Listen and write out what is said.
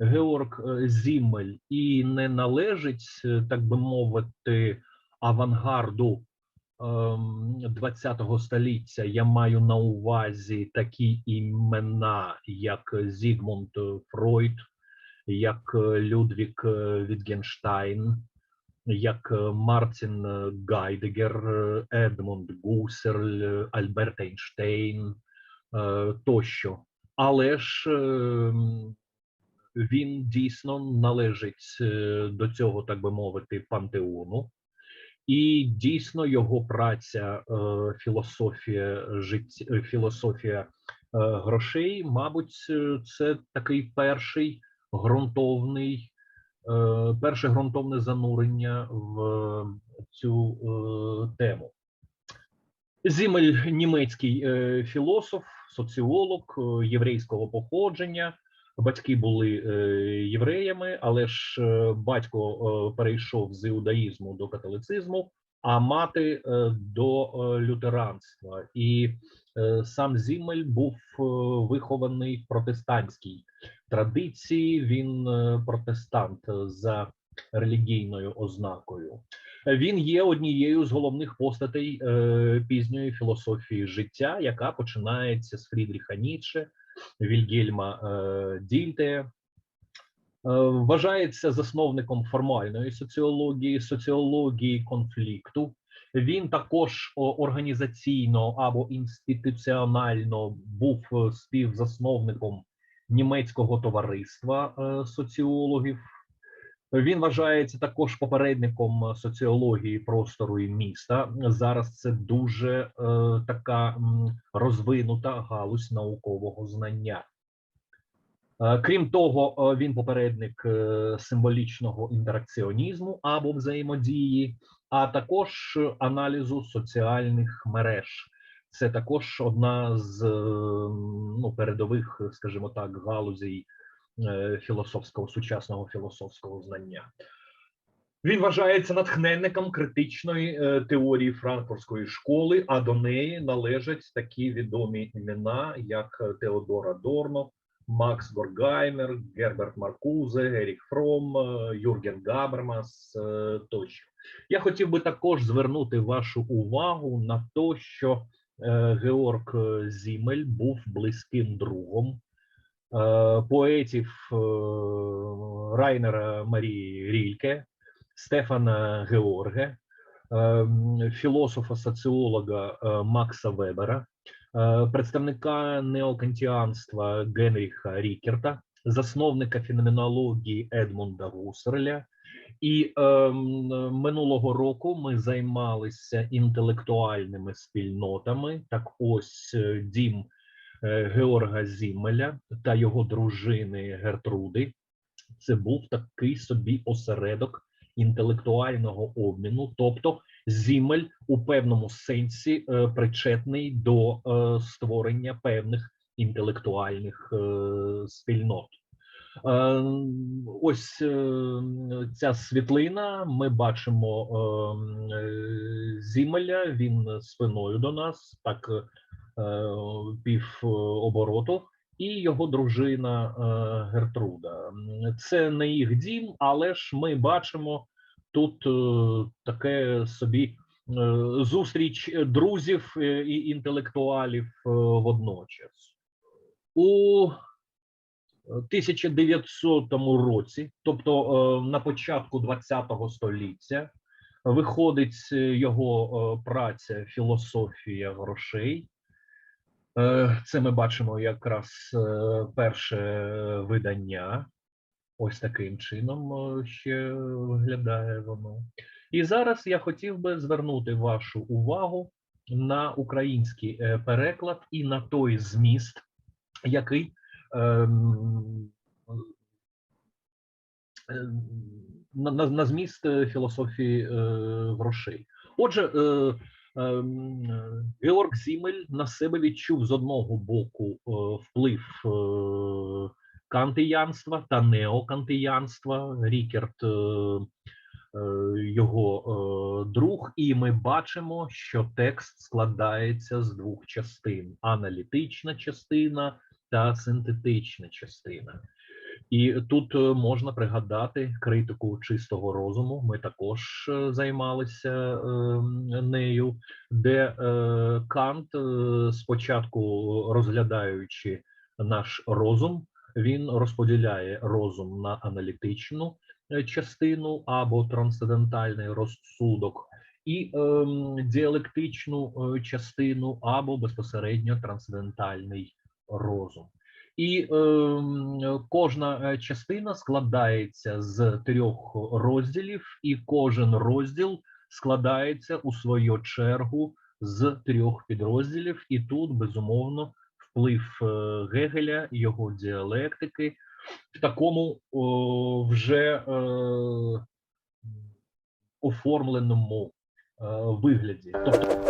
Георг е, Зіммель і не належить, е, так би мовити, авангарду ХХ століття. Я маю на увазі такі імена, як Зігмунд Фройд, як Людвік Вітгенштайн, як Мартін Гайдегер, Едмунд Гусерль, Альберт Ейнштейн е, тощо. Але ж ем, він дійсно належить е, до цього, так би мовити, пантеону. І дійсно його праця е, філософія життя, філософія е, грошей, мабуть, це такий перший ґрунтовний, перше ґрунтовне занурення в цю тему. Зімель німецький філософ, соціолог єврейського походження. Батьки були е, євреями, але ж е, батько е, перейшов з іудаїзму до католицизму, а мати до лютеранства. І сам Зімель був вихований в протестантській традиції. Він протестант за релігійною ознакою. Він є однією з головних постатей пізньої філософії життя, яка починається з Фрідріха Ніцше, Вільгельма е, Дільте. Е, Вважається засновником формальної соціології, соціології конфлікту. Він також організаційно або інституціонально був е, співзасновником німецького товариства соціологів. Він вважається також попередником соціології простору і міста. Зараз це дуже е, така розвинута галузь наукового знання. Е, Крім того, е, він попередник е, символічного інтеракціонізму або взаємодії, а також аналізу соціальних мереж. Це також одна з е, ну, передових, скажімо так, галузей е, філософського сучасного філософського знання. Він вважається натхненником критичної е, теорії франкфуртської школи, а до неї належать такі відомі імена, як е, Теодор Адорно, Макс Горгаймер, Герберт Маркузе, Ерік Фром, е, Юрген Габермас е, тощо. Я хотів би також звернути вашу увагу на те, що е, Георг е, Зімель був близьким другом е, поетів е, Райнера Марії Рільке, Стефана Георге, е, філософа-соціолога е, Макса Вебера, е, представника неокантіанства Генріха Рікерта, засновника феноменології Едмунда Гусерля. І е, минулого року ми займалися інтелектуальними спільнотами. Так, ось е, дім е, Георга Зімеля та його дружини Гертруди. Це був такий собі осередок інтелектуального обміну, тобто Зімель у певному сенсі е, причетний до е, створення певних інтелектуальних е, спільнот. Е, Ось е, ця світлина. Ми бачимо е, е, Зімеля. Він спиною до нас, так е, пів е, обороту, і його дружина е, Гертруда. Це не їх дім, але ж ми бачимо тут е, таке собі е, зустріч друзів е, і інтелектуалів е, водночас. У 1900 році, тобто е, на початку ХХ століття, виходить е, його е, праця Філософія грошей. Е, Це ми бачимо якраз е, перше видання. Ось таким чином е, ще виглядає воно. І зараз я хотів би звернути вашу увагу на український е, переклад і на той зміст, який ем, ем, на, на, на зміст е, філософії е, грошей. Отже, е, е, Георг Зімель на себе відчув з одного боку е, вплив е, кантиянства та неокантиянства. Рікерт е, його друг, і ми бачимо, що текст складається з двох частин: аналітична частина та синтетична частина. І тут е, можна пригадати критику чистого розуму. Ми також е, займалися е, нею, де е, Кант, спочатку розглядаючи наш розум, він розподіляє розум на аналітичну частину або трансцендентальний розсудок, і ем, діалектичну е, частину або безпосередньо трансцендентальний розум. І ем, кожна е, частина складається з трьох розділів, і кожен розділ складається у свою чергу з трьох підрозділів. І тут безумовно вплив е, Гегеля, його діалектики в такому о, вже е, оформленому е, вигляді. Тобто